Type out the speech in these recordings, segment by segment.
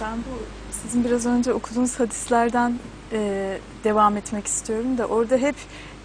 Ben bu sizin biraz önce okuduğunuz hadislerden e, devam etmek istiyorum da orada hep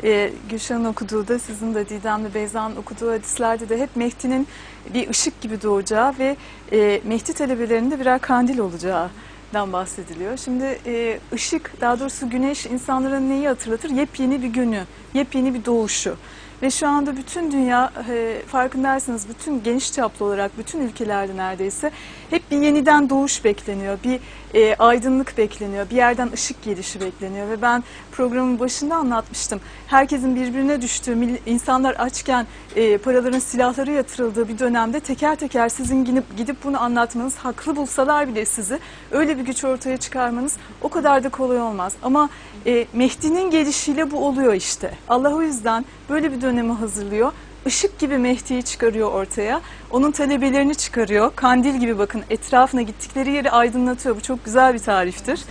e, Gülşah'ın okuduğu da sizin de Didem'le Beyza'nın okuduğu hadislerde de hep Mehdi'nin bir ışık gibi doğacağı ve e, Mehdi talebelerinde birer kandil olacağından bahsediliyor. Şimdi e, ışık daha doğrusu güneş insanlara neyi hatırlatır? Yepyeni bir günü, yepyeni bir doğuşu. Ve şu anda bütün dünya e, farkındaysanız bütün geniş çaplı olarak bütün ülkelerde neredeyse hep bir yeniden doğuş bekleniyor. Bir e, aydınlık bekleniyor. Bir yerden ışık gelişi bekleniyor. Ve ben programın başında anlatmıştım. Herkesin birbirine düştüğü, insanlar açken e, paraların silahları yatırıldığı bir dönemde teker teker sizin gidip, gidip bunu anlatmanız, haklı bulsalar bile sizi öyle bir güç ortaya çıkarmanız o kadar da kolay olmaz. Ama e, Mehdi'nin gelişiyle bu oluyor işte. Allah o yüzden böyle bir dönemi hazırlıyor. Işık gibi Mehdi'yi çıkarıyor ortaya. Onun talebelerini çıkarıyor. Kandil gibi bakın etrafına gittikleri yeri aydınlatıyor. Bu çok güzel bir tariftir.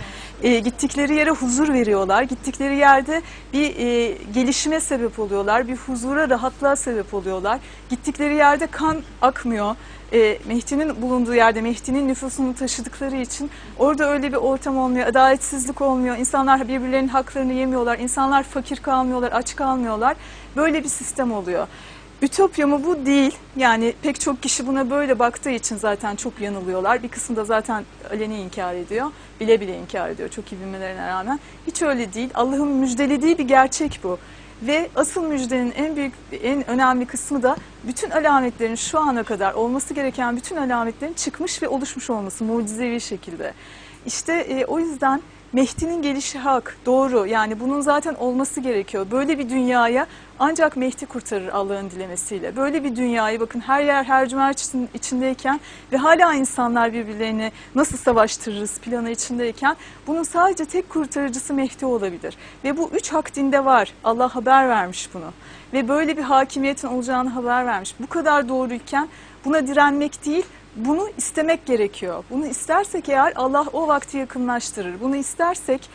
E, gittikleri yere huzur veriyorlar. Gittikleri yerde bir e, gelişime sebep oluyorlar. Bir huzura, rahatlığa sebep oluyorlar. Gittikleri yerde kan akmıyor. E, Mehdi'nin bulunduğu yerde Mehdi'nin nüfusunu taşıdıkları için orada öyle bir ortam olmuyor. Adaletsizlik olmuyor. İnsanlar birbirlerinin haklarını yemiyorlar. İnsanlar fakir kalmıyorlar, aç kalmıyorlar. Böyle bir sistem oluyor. Ütopya mı bu değil. Yani pek çok kişi buna böyle baktığı için zaten çok yanılıyorlar. Bir kısım da zaten aleni inkar ediyor. Bile bile inkar ediyor çok iyi bilmelerine rağmen. Hiç öyle değil. Allah'ın müjdelediği bir gerçek bu. Ve asıl müjdenin en büyük, en önemli kısmı da bütün alametlerin şu ana kadar olması gereken bütün alametlerin çıkmış ve oluşmuş olması mucizevi şekilde. İşte e, o yüzden Mehdi'nin gelişi hak, doğru. Yani bunun zaten olması gerekiyor. Böyle bir dünyaya ancak Mehdi kurtarır Allah'ın dilemesiyle. Böyle bir dünyayı bakın her yer her cümer için- içindeyken ve hala insanlar birbirlerini nasıl savaştırırız planı içindeyken bunun sadece tek kurtarıcısı Mehdi olabilir. Ve bu üç hak dinde var. Allah haber vermiş bunu. Ve böyle bir hakimiyetin olacağını haber vermiş. Bu kadar doğruyken buna direnmek değil, bunu istemek gerekiyor. Bunu istersek eğer Allah o vakti yakınlaştırır. Bunu istersek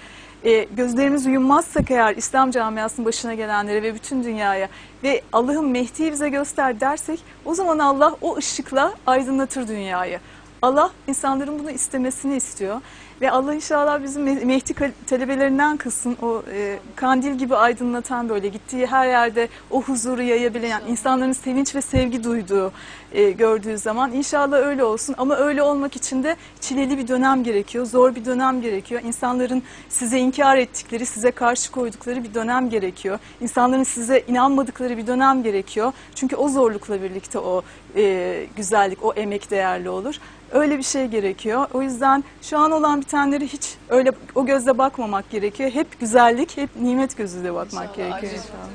e, gözlerimizi yummazsak eğer İslam camiasının başına gelenlere ve bütün dünyaya ve Allah'ın Mehdi'yi bize göster dersek o zaman Allah o ışıkla aydınlatır dünyayı. Allah insanların bunu istemesini istiyor. Ve Allah inşallah bizim Me- Mehdi talebelerinden kılsın o e, kandil gibi aydınlatan böyle gittiği her yerde o huzuru yayabilen insanların sevinç ve sevgi duyduğu e, gördüğü zaman inşallah öyle olsun. Ama öyle olmak için de çileli bir dönem gerekiyor, zor bir dönem gerekiyor. İnsanların size inkar ettikleri, size karşı koydukları bir dönem gerekiyor. İnsanların size inanmadıkları bir dönem gerekiyor. Çünkü o zorlukla birlikte o e, güzellik, o emek değerli olur. Öyle bir şey gerekiyor. O yüzden şu an olan bitenleri hiç öyle o gözle bakmamak gerekiyor. Hep güzellik, hep nimet gözüyle bakmak İnşallah. gerekiyor inşallah.